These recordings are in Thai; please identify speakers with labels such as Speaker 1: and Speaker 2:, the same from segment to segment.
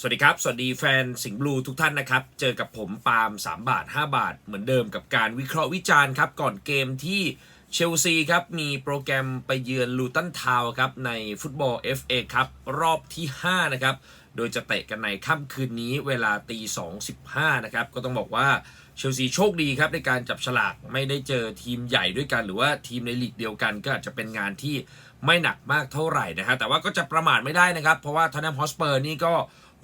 Speaker 1: สวัสดีครับ สวัสดีแฟนสิงห์บลูทุกท่านนะครับ เจอกับผมปาล์ม3 บาท 5 บาท เหมือนเดิมกับการวิเคราะห์วิจารณ์ครับ ก่อนเกมที่เชลซีครับ มีโปรแกรมไปเยือนลูตันทาวครับ ในฟุตบอล FA ครับรอบที่ 5 นะครับ โดยจะเตะกันในค่ำคืนนี้เวลาตี2.15 นะครับ ก็ต้องบอกว่าเชลซีโชคดีครับในการจับฉลากไม่ได้เจอทีมใหญ่ด้วยกัน หรือว่าทีมในลีกเดียวกัน ก็อาจจะเป็นงานที่ไม่หนักมากเท่าไหร่นะฮะแต่ว่าก็จะประมาทไม่ได้นะครับ เพราะว่าทอนแนมฮอสเปอร์นี่ก็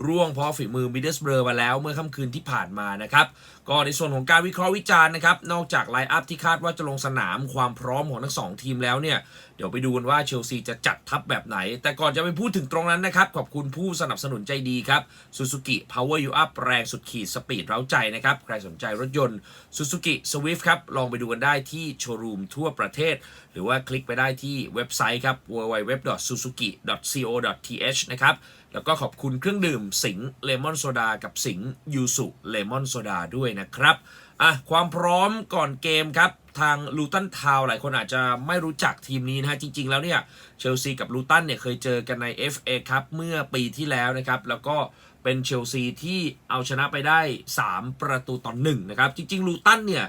Speaker 1: ร่วงเพราะฝีมือมิดเดิลสเบอร์มาแล้วเมื่อค่ำคืนที่ผ่านมานะครับก็ในส่วนของการวิเคราะห์วิจารณ์นะครับนอกจากไลน์อัพที่คาดว่าจะลงสนามความพร้อมของทั้งสองทีมแล้วเนี่ยเดี๋ยวไปดูกันว่าเชลซีจะจัดทัพแบบไหน แต่ก่อนจะไปพูดถึงตรงนั้นนะครับ ขอบคุณผู้สนับสนุนใจดีครับ Suzuki Power You Up แรงสุดขีดสปีดเร้าใจนะครับ ใครสนใจรถยนต์ Suzuki Swift ครับ ลองไปดูกันได้ที่โชว์รูมทั่วประเทศ หรือว่าคลิกไปได้ที่เว็บไซต์ครับ www.suzuki.co.th นะครับ แล้วก็ขอบคุณเครื่องดื่มสิงเลมอนโซดากับสิงยูสุเลมอนโซดาด้วยนะครับอะความพร้อมก่อนเกมครับ ทางลูตันทาวหลายคนอาจจะไม่รู้จักทีมนี้นะฮะ จริง ๆ แล้วเนี่ยเชลซีกับลูตันเนี่ยเคยเจอกันใน FA ครับเมื่อปีที่แล้วนะครับ แล้วก็เป็นเชลซีที่เอาชนะไปได้ 3 ประตูต่อหนึ่งนะครับ จริง ๆ ลูตันเนี่ย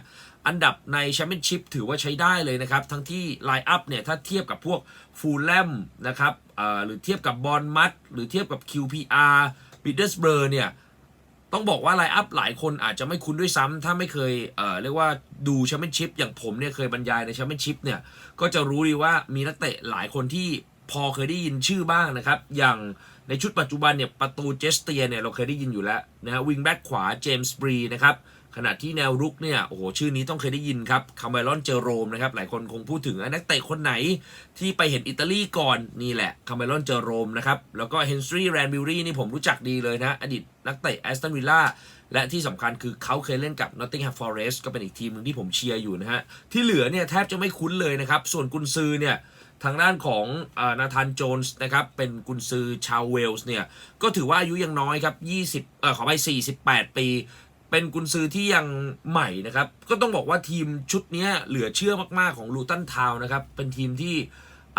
Speaker 1: อันดับในแชมเปี้ยนชิพถือว่าใช้ได้เลยนะครับ ทั้งที่ไลน์อัพเนี่ยถ้าเทียบกับพวกฟูลแลมนะครับหรือเทียบกับบอลมัดหรือเทียบกับ QPR บิดเดสเบอร์เนี่ยต้องบอกว่าไลน์อัพหลายคนอาจจะไม่คุ้นด้วยซ้ำถ้าไม่เคยเเรียกว่าดูแชมเปี้ยนชิพอย่างผมเนี่ยเคยบรรยายในแชมเปี้ยนชิพเนี่ยก็จะรู้ดีว่ามีนักเตะหลายคนที่พอเคยได้ยินชื่อบ้างนะครับ อย่างในชุดปัจจุบันเนี่ยประตูเจสเตียเนี่ยเราเคยได้ยินอยู่แล้วนะฮะวิงแบ็กขวาเจมส์บรีนะครับ ขณะที่แนวรุกเนี่ยโอ้โหชื่อนี้ต้องเคยได้ยินครับคาเมรอนเจอโรมนะครับหลายคนคงพูดถึงนักเตะคนไหนที่ไปเห็นอิตาลีก่อนนี่แหละคาเมรอนเจอโรมนะครับแล้วก็เฮนรี่แรนบิลลี่นี่ผมรู้จักดีเลยนะ อดีตนักเตะแอสตันวิลล่าและที่สำคัญคือเขาเคยเล่นกับ Nottingham Forest ก็เป็นอีกทีมหนึ่งที่ผมเชียร์อยู่นะฮะที่เหลือเนี่ยแทบจะไม่คุ้นเลยนะครับส่วนกุนซือเนี่ยทางด้านของนาธานโจนส์นะครับ เป็นกุนซือชาวเวลส์เนี่ย ก็ถือว่าอายุยังน้อยครับ 20 เอ่อขอไป 48 ปี เป็นกุนซือที่ยังใหม่นะครับ ก็ต้องบอกว่าทีมชุดนี้เหลือเชื่อมากๆของลูตันทาวน์นะครับ เป็นทีมที่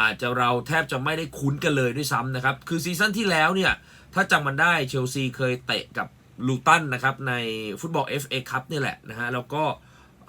Speaker 1: อาจจะเราแทบจะไม่ได้คุ้นกันเลยด้วยซ้ำนะครับ คือซีซั่นที่แล้วเนี่ย ถ้าจำมันได้เชลซีเคยเตะกับลูตันนะครับในฟุตบอล FA คัพนี่แหละนะฮะ แล้วก็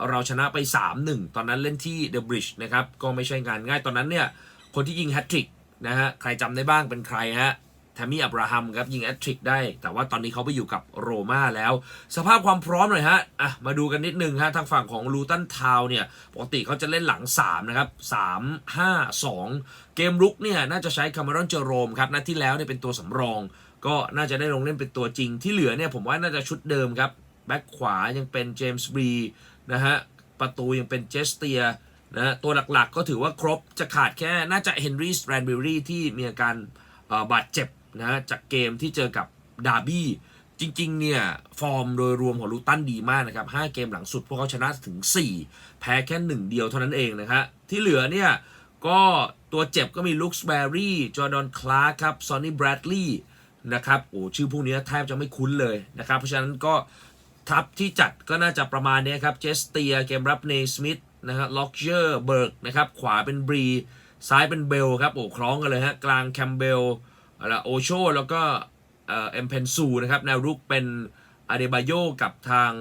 Speaker 1: เราชนะไป 3-1 ตอนนั้นเล่นที่เดอะบริดจ์นะครับ ก็ไม่ใช่งานง่ายตอนนั้นเนี่ย คนที่ยิงแฮตทริกนะฮะ ใครจำได้บ้างเป็นใครฮะ แทมมี่อับราฮัมครับยิงแฮตทริกได้ แต่ว่าตอนนี้เขาไปอยู่กับโรม่าแล้ว สภาพความพร้อมหน่อยฮะอะมาดูกันนิดนึงฮะทางฝั่งของลูตันทาวเนี่ยปกติเขาจะเล่นหลัง 3 นะครับ 3 5 2 เกมรุกเนี่ยน่าจะใช้คาร์เมรอนเจอโรมครับนัดที่แล้วเนี่ยเป็นตัวสำรอง ก็น่าจะได้ลงเล่นเป็นตัวจริงที่เหลือเนี่ยผมว่าน่าจะชุดเดิมครับแบ็คขวายังเป็นเจมส์บรีนะฮะประตูยังเป็นเจสเตียนะฮะตัวหลักๆก็ถือว่าครบจะขาดแค่น่าจะเฮนรี่สแตรนเบอรี่ที่มีอาการบาดเจ็บ นะฮะจากเกมที่เจอกับดาร์บี้จริงๆ เนี่ย ฟอร์มโดยรวมของลูตันดีมากนะครับ5เกมหลังสุดพวกเขาชนะถึง 4 แพ้แค่ 1 เดียวเท่านั้นเองนะฮะที่เหลือเนี่ย ก็ตัวเจ็บก็มีลุคส์แบร์รี่ จอร์ดอนคลาร์ครับซอนนี่แบรดลีย์นะครับโอ้ชื่อพวกนี้แทบจะไม่คุ้นเลยนะครับ เพราะฉะนั้นก็ทัพที่จัดก็น่าจะประมาณนี้ครับ เจสเตีย เกมรับเนสมิธนะฮะล็อกเจอร์เบิร์กนะครับ ขวาเป็นบรี ซ้ายเป็นเบลครับ โอ้คล้องกันเลยฮะ กลางแคมเบล อะไรโอโชแล้วก็เอ็มเพนซูนะครับแนวรุกเป็นอาเดบายโยกับทาง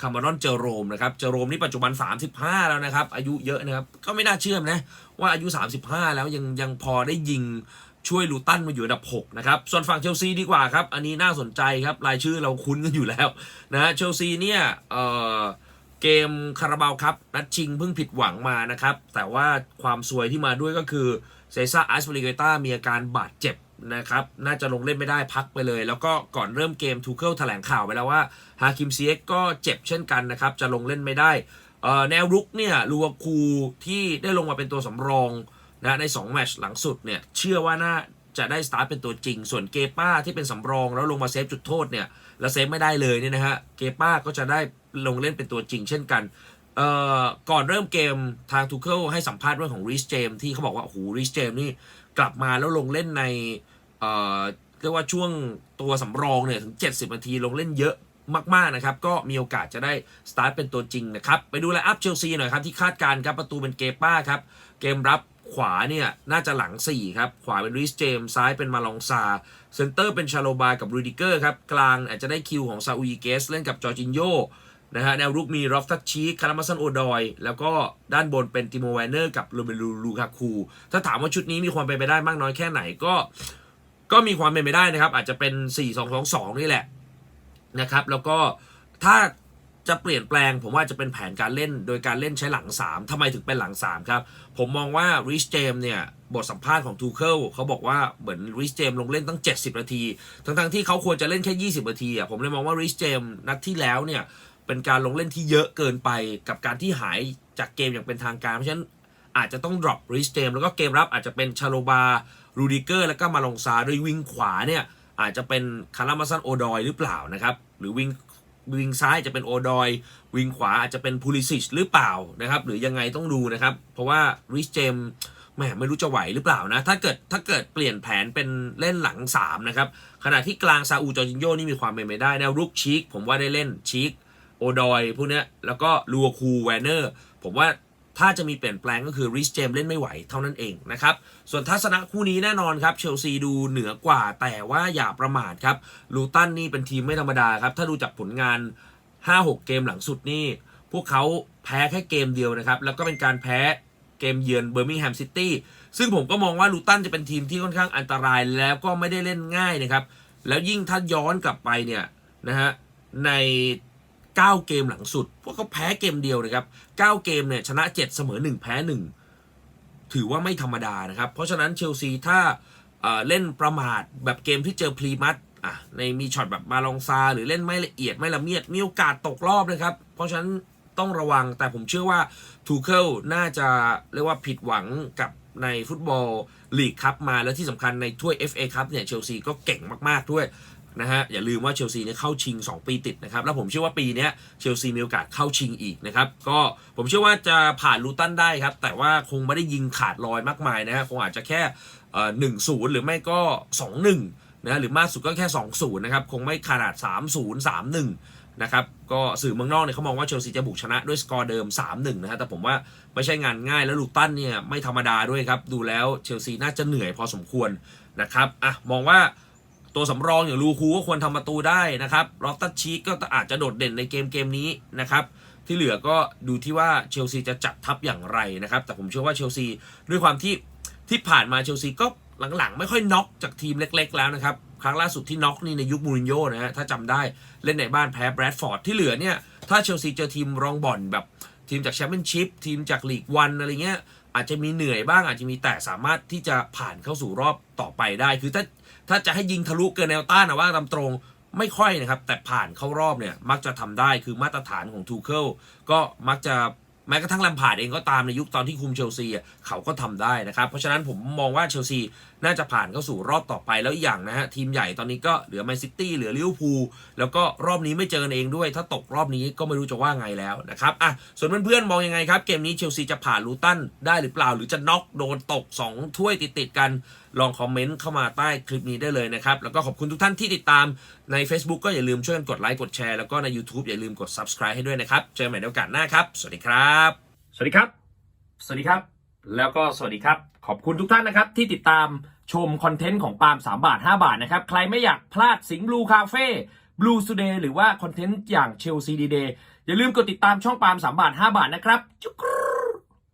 Speaker 1: คาร์มารอนเจอโรมนะครับเจอโรมนี่ปัจจุบัน 35 แล้วนะครับ อายุเยอะนะครับ ก็ไม่น่าเชื่อนะ ว่าอายุ 35 แล้วยังยังพอได้ยิงช่วยลูตันมาอยู่อันดับ 6 นะครับ ส่วนฝั่งเชลซีดีกว่าครับ อันนี้น่าสนใจครับ รายชื่อเราคุ้นกันอยู่แล้วนะฮะเชลซีเนี่ยเอ่อเกมคาราบาวครับ นัดชิงเพิ่งผิดหวังมานะครับ แต่ว่าความสวยที่มาด้วยก็คือเซซ่าอัสเปริเกต้ามีอาการบาดเจ็บ นะครับน่าจะลงเล่นไม่ได้พักไปเลย แล้วก็ก่อนเริ่มเกมทูเคิลแถลงข่าวไปแล้วว่าฮาคิมซีเอ็กก็เจ็บเช่นกันนะครับจะลงเล่นไม่ได้แนวรุกเนี่ยลูวาคูที่ได้ลงมาเป็นตัวสำรองนะใน2แมตช์หลังสุดเนี่ยเชื่อว่าน่าจะได้สตาร์ทเป็นตัวจริง ส่วนเกป้าที่เป็นสำรองแล้วลงมาเซฟจุดโทษเนี่ยแล้วเซฟไม่ได้เลยเนี่ยนะฮะเกป้าก็จะได้ลงเล่นเป็นตัวจริงเช่นกันก่อนเริ่มเกมทางทูเคิลให้สัมภาษณ์เรื่องของริชเจมที่เขาบอกว่าโอ้โหริชเจมนี่กลับมาแล้วลงเล่นใน เรียกว่าช่วงตัวสำรองเนี่ยถึง 70 นาทีลงเล่นเยอะมาก ๆ นะครับ ก็มีโอกาสจะได้สตาร์ทเป็นตัวจริงนะครับ ไปดูไลอัพเชลซีหน่อยครับ ที่คาดการณ์ครับ ประตูเป็นเกป้าครับ เกมรับขวาเนี่ยน่าจะหลัง 4 ครับ ขวาเป็นริสเจมซ้ายเป็นมาลองซาเซนเตอร์เป็นชาโลบากับรูดิเกอร์ครับ กลางอาจจะได้คิวของซาอุยเกส เล่นกับจอร์จินโยนะฮะแนวรุกมีรอฟทัชชีคารามาซันโอดอย แล้วก็ด้านบนเป็นติโมแวนเนอร์กับโรเบลูลูคาคูถ้าถามว่าชุดนี้มีความเป็นไปได้มากน้อยแค่ไหนก็ ก็มีความเป็นไปได้นะครับ อาจจะเป็น 4-2-2-2 นี่แหละนะครับ แล้วก็ถ้าจะเปลี่ยนแปลงผมว่าจะเป็นแผนการเล่นโดยการเล่นใช้หลัง 3ทำไมถึงเป็นหลัง 3 ครับ ผมมองว่าริชเจมเนี่ย บทสัมภาษณ์ของทูเคิลเขาบอกว่าเหมือนริชเจมลงเล่นตั้ง 70 นาที ทั้งๆที่เขาควรจะเล่นแค่ 20 นาทีอะผมเลยมองว่าริชเจมนัดที่แล้วเนี่ย เป็นการลงเล่นที่เยอะเกินไปกับการที่หายจากเกมอย่างเป็นทางการ เพราะฉะนั้นอาจจะต้อง drop ริชเจมแล้วก็เกมรับอาจจะเป็นชาโลบา รูดิเกอร์แล้วก็มาลองซาโดยวิงขวาเนี่ยอาจจะเป็นคารามาซันโอดอยหรือเปล่านะครับหรือวิงวิงซ้ายจะเป็นโอดอย วิงขวาอาจจะเป็นพูลิซิชหรือเปล่านะครับหรือยังไงต้องดูนะครับ เพราะว่าริชเจมแหมไม่รู้จะไหวหรือเปล่านะ ถ้าเกิดถ้าเกิดเปลี่ยนแผนเป็นเล่นหลัง 3 นะครับ ขณะที่กลางซาอูจอร์จินโยนี่มีความเป็นไปได้แนวรุกชีกผมว่าได้เล่นชีกโอดอยพวกเนี้ยแล้วก็ลูอาคูแวนเนอร์ ผมว่า ถ้าจะมีเปลี่ยนแปลงก็คือริชเจมเล่นไม่ไหวเท่านั้นเองนะครับ ส่วนทัศนะคู่นี้แน่นอนครับเชลซีดูเหนือกว่าแต่ว่าอย่าประมาทครับลูตันนี่เป็นทีมไม่ธรรมดาครับ ถ้าดูจากผลงาน 5-6 เกมหลังสุดนี่ พวกเขาแพ้แค่เกมเดียวนะครับ แล้วก็เป็นการแพ้เกมเยือนเบอร์มิงแฮมซิตี้ซึ่งผมก็มองว่าลูตันจะเป็นทีมที่ค่อนข้างอันตรายแล้วก็ไม่ได้เล่นง่ายนะครับ แล้วยิ่งถ้าย้อนกลับไปเนี่ยนะฮะใน 9 เกมหลังสุด พวกเขาแพ้เกมเดียวนะครับ 9 เกมเนี่ยชนะ 7 เสมอ 1 แพ้ 1 ถือว่าไม่ธรรมดานะครับ เพราะฉะนั้นเชลซีถ้าเอ่อเล่นประมาทแบบเกมที่เจอพรีมัตอะในมีช็อตแบบมาลองซาหรือเล่นไม่ละเอียดไม่ละเมียดมีโอกาสตกรอบนะครับ เพราะฉะนั้นต้องระวังแต่ผมเชื่อว่าทูเคิลน่าจะเรียกว่าผิดหวังกับในฟุตบอลลีกคัพมาแล้วที่สำคัญในถ้วย FA คัพเนี่ยเชลซีก็เก่งมาก ๆ ด้วย นะฮะอย่าลืมว่าเชลซีเนี่ยเข้าชิง 2 ปีติดนะครับ แล้วผมเชื่อว่าปีนี้เชลซีมีโอกาสเข้าชิงอีกนะครับ ก็ผมเชื่อว่าจะผ่านลูตันได้ครับ แต่ว่าคงไม่ได้ยิงขาดลอยมากมายนะฮะคงอาจจะแค่หนึ่งศูนย์หรือไม่ก็ 2 1นะหรือมากสุดก็แค่ 2 0นะครับคงไม่ขนาด 3 0 3 1นะครับก็สื่อเมืองนอกเนี่ยเขามองว่าเชลซีจะบุกชนะด้วยสกอร์เดิม 3-1นะฮะแต่ผมว่าไม่ใช่งานง่ายแล้วลูตันเนี่ยไม่ธรรมดาด้วยครับ ดูแล้วเชลซีน่าจะเหนื่อยพอสมควรนะครับอะมองว่า ตัวสำรองอย่างลูคูก็ควรทำประตูได้นะครับรอฟตัชชีกก็อาจจะโดดเด่นในเกมเกมนี้นะครับที่เหลือก็ดูที่ว่าเชลซีจะจัดทัพอย่างไรนะครับ แต่ผมเชื่อว่าเชลซีด้วยความที่ที่ผ่านมาเชลซีก็หลังๆ ไม่ค่อยน็อกจากทีมเล็ก ๆ แล้วนะครับครั้งล่าสุดที่น็อกนี่ในยุคมูรินโญ่นะฮะถ้าจำได้เล่นในบ้านแพ้แบรดฟอร์ดที่เหลือเนี่ยถ้าเชลซีเจอทีมรองบอลแบบทีมจากแชมเปี้ยนชิพทีมจากลีกวันอะไรเงี้ย อาจจะมีเหนื่อยบ้างอาจจะมีแต่สามารถที่จะผ่านเข้าสู่รอบต่อไปได้ คือถ้าถ้าจะให้ยิงทะลุเกินแนวต้านนะว่าตามตรงไม่ค่อยนะครับ แต่ผ่านเข้ารอบเนี่ยมักจะทำได้คือมาตรฐานของทูเคิลก็มักจะแม้กระทั่งลำพาดเองก็ตามในยุคตอนที่คุมเชลซีเขาก็ทำได้นะครับ เพราะฉะนั้นผมมองว่าเชลซี น่าจะผ่านเข้าสู่รอบต่อไปแล้วอีกอย่างนะฮะทีมใหญ่ตอนนี้ก็เหลือแมนซิตี้เหลือลิเวอร์พูลแล้วก็รอบนี้ไม่เจอกันเองด้วย ถ้าตกรอบนี้ก็ไม่รู้จะว่าไงแล้วนะครับอะส่วนเพื่อนๆมองยังไงครับ เกมนี้เชลซีจะผ่านลูตันได้หรือเปล่า หรือจะน็อกโดนตก 2 ถ้วยติดๆกันลองคอมเมนต์เข้ามาใต้คลิปนี้ได้เลยนะครับ แล้วก็ขอบคุณทุกท่านที่ติดตามใน Facebook ก็อย่าลืมช่วยกันกดไลค์กดแชร์แล้วก็ใน YouTube อย่าลืมกด Subscribe ให้ด้วยนะครับ เจอกันใหม่ในโอกาสหน้าครับ สวัสดีครับ สวัสดีครับ สวัสดีครับ แล้วก็สวัสดีครับ ขอบคุณทุกท่านนะครับที่ติดตาม ชมคอนเทนต์ของปาล์ม3บาท 5 บาทนะครับ ใครไม่อยากพลาดสิงห์บลูคาเฟ่บลูสเดย์หรือว่าคอนเทนต์อย่างเชลซีดีเดย์อย่าลืมกดติดตามช่องปาล์ม3บาท 5 บาทนะครับจุก